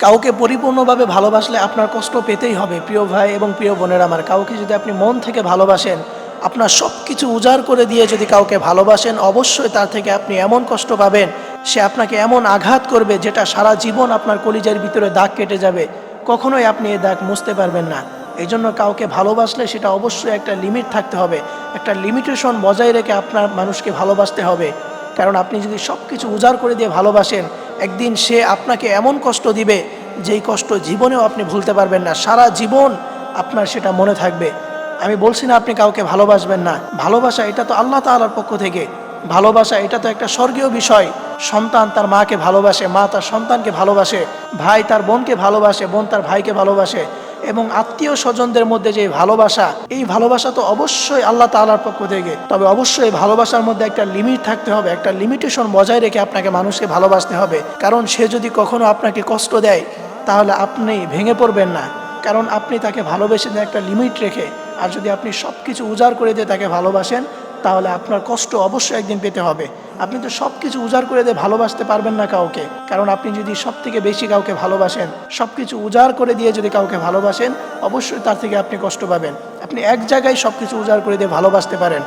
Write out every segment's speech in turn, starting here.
কাউকে পরিপূর্ণভাবে ভালোবাসলে আপনার কষ্ট পেতেই হবে, প্রিয় ভাই এবং প্রিয় বোনের আমার। কাউকে যদি আপনি মন থেকে ভালোবাসেন, আপনার সব কিছু উজাড় করে দিয়ে যদি কাউকে ভালোবাসেন, অবশ্যই তার থেকে আপনি এমন কষ্ট পাবেন, সে আপনাকে এমন আঘাত করবে যেটা সারা জীবন আপনার কলিজার ভিতরে দাগ কেটে যাবে। কখনোই আপনি এই দাগ মুছতে পারবেন না। এই জন্য কাউকে ভালোবাসলে সেটা অবশ্যই একটা লিমিট থাকতে হবে। একটা লিমিটেশন বজায় রেখে আপনার মানুষকে ভালোবাসতে হবে। কারণ আপনি যদি সব কিছু উজাড় করে দিয়ে ভালোবাসেন একদিন সে আপনাকে এমন কষ্ট দিবে, যেই কষ্ট জীবনেও আপনি ভুলতে পারবেন না। সারা জীবন আপনার সেটা মনে থাকবে। আমি বলছি না আপনি কাউকে ভালোবাসবেন না। ভালোবাসা এটা তো আল্লাহ তালার পক্ষ থেকে। ভালোবাসা এটা তো একটা স্বর্গীয় বিষয়। সন্তান তার মাকে ভালোবাসে, মা তার সন্তানকে ভালোবাসে, ভাই তার বোনকে ভালোবাসে, বোন তার ভাইকে ভালোবাসে। এবং আত্মীয় স্বজনদের মধ্যে যে ভালোবাসা, এই ভালোবাসা তো অবশ্যই আল্লাহ তালার পক্ষ থেকে। তবে অবশ্যই ভালোবাসার মধ্যে একটা লিমিট থাকতে হবে, একটা লিমিটেশন বজায় রেখে আপনাকে মানুষকে ভালোবাসতে হবে। কারণ সে যদি কখনো আপনাকে কষ্ট দেয়, তাহলে আপনি ভেঙে পড়বেন না। কারণ আপনি তাকে ভালোবেসে একটা লিমিট রেখে, আর যদি আপনি সব কিছু উজাড় করে দিয়ে তাকে ভালোবাসেন তাহলে আপনার কষ্ট অবশ্যই একদিন পেতে হবে। আপনি তো সব কিছু উজাড় করে দিয়ে ভালোবাসতে পারবেন না কাউকে। কারণ আপনি যদি সব থেকে বেশি কাউকে ভালোবাসেন সব কিছু উজাড় করে দিয়ে যদি কাউকে ভালোবাসেন, অবশ্যই তার থেকে আপনি কষ্ট পাবেন। আপনি এক জায়গায় সব কিছু উজাড় করে দিয়ে ভালোবাসতে পারেন।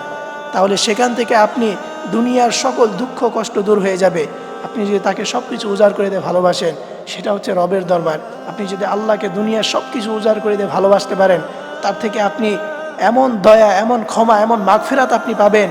তাহলে সেখান থেকে আপনি দুনিয়ার সকল দুঃখ, কষ্ট দূর হয়ে যাবে। আপনি যদি তাকে সব কিছু উজাড় করে দিয়ে ভালোবাসেন, সেটা হচ্ছে রবের দরবার। আপনি যদি আল্লাহকে দুনিয়ার সব কিছু উজাড় করে দিয়ে ভালোবাসতে পারেন, তার থেকে আপনি এমন দয়া, এমন ক্ষমা, এমন মাগফিরাত আপনি পাবেন,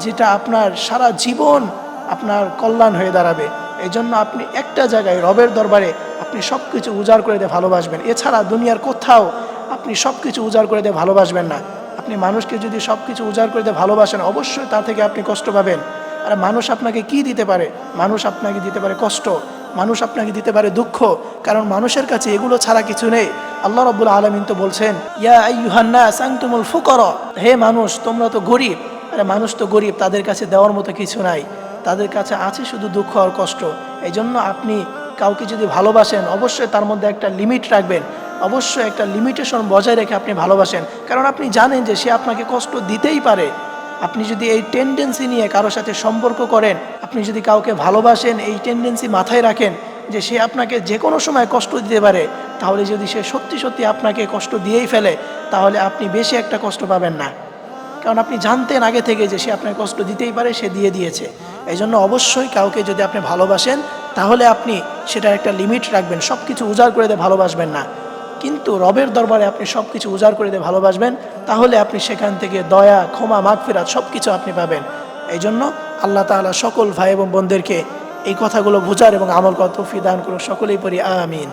যেটা আপনার সারা জীবন আপনার কল্যাণ হয়ে দাঁড়াবে। এই জন্য আপনি একটা জায়গায় রবের দরবারে আপনি সব কিছু উজাড় করে দিয়ে ভালোবাসবেন। এছাড়া দুনিয়ার কোথাও আপনি সব কিছু উজাড় করে দিয়ে ভালোবাসবেন না। আপনি মানুষকে যদি সব কিছু উজাড় করে দিয়ে ভালোবাসেন, অবশ্যই তা থেকে আপনি কষ্ট পাবেন। আর মানুষ আপনাকে কি দিতে পারে? মানুষ আপনাকে দিতে পারে কষ্ট। মানুষ আপনাকে দিতে পারে দুঃখ, কারণ মানুষের কাছে এগুলো ছাড়া কিছু নেই। আল্লাহ রব্বুল আলমিন তো বলছেন, ইয়া সাংতুমুল ফুকর হে মানুষ, তোমরা তো গরিব। আরে মানুষ তো গরিব, তাদের কাছে দেওয়ার মতো কিছু নাই। তাদের কাছে আছে শুধু দুঃখ আর কষ্ট। এই জন্য আপনি কাউকে যদি ভালোবাসেন, অবশ্যই তার মধ্যে একটা লিমিট রাখবেন। অবশ্যই একটা লিমিটেশন বজায় রেখে আপনি ভালোবাসেন। কারণ আপনি জানেন যে সে আপনাকে কষ্ট দিতেই পারে। আপনি যদি এই টেন্ডেন্সি নিয়ে কারোর সাথে সম্পর্ক করেন আপনি যদি কাউকে ভালোবাসেন, এই টেন্ডেন্সি মাথায় রাখেন যে সে আপনাকে যে কোনো সময় কষ্ট দিতে পারে, তাহলে যদি সে সত্যি সত্যি আপনাকে কষ্ট দিয়েই ফেলে, তাহলে আপনি বেশি একটা কষ্ট পাবেন না। কারণ আপনি জানতেন আগে থেকে যে সে আপনাকে কষ্ট দিতেই পারে, সে দিয়ে দিয়েছে। এই জন্য অবশ্যই কাউকে যদি আপনি ভালোবাসেন, তাহলে আপনি সেটার একটা লিমিট রাখবেন সব কিছু উজাড় করে দিয়ে ভালোবাসবেন না। কিন্তু রবের দরবারে আপনি সব কিছু উজাড় করে দিয়ে ভালোবাসবেন, তাহলে আপনি সেখান থেকে দয়া, ক্ষমা, মাগফিরাত সব কিছু আপনি পাবেন। এই জন্য আল্লাহ তালা সকল ভাই এবং বোনদেরকে এই কথাগুলো বোঝার এবং আমল কত দান করুক। সকলেই পড়ি আমিন।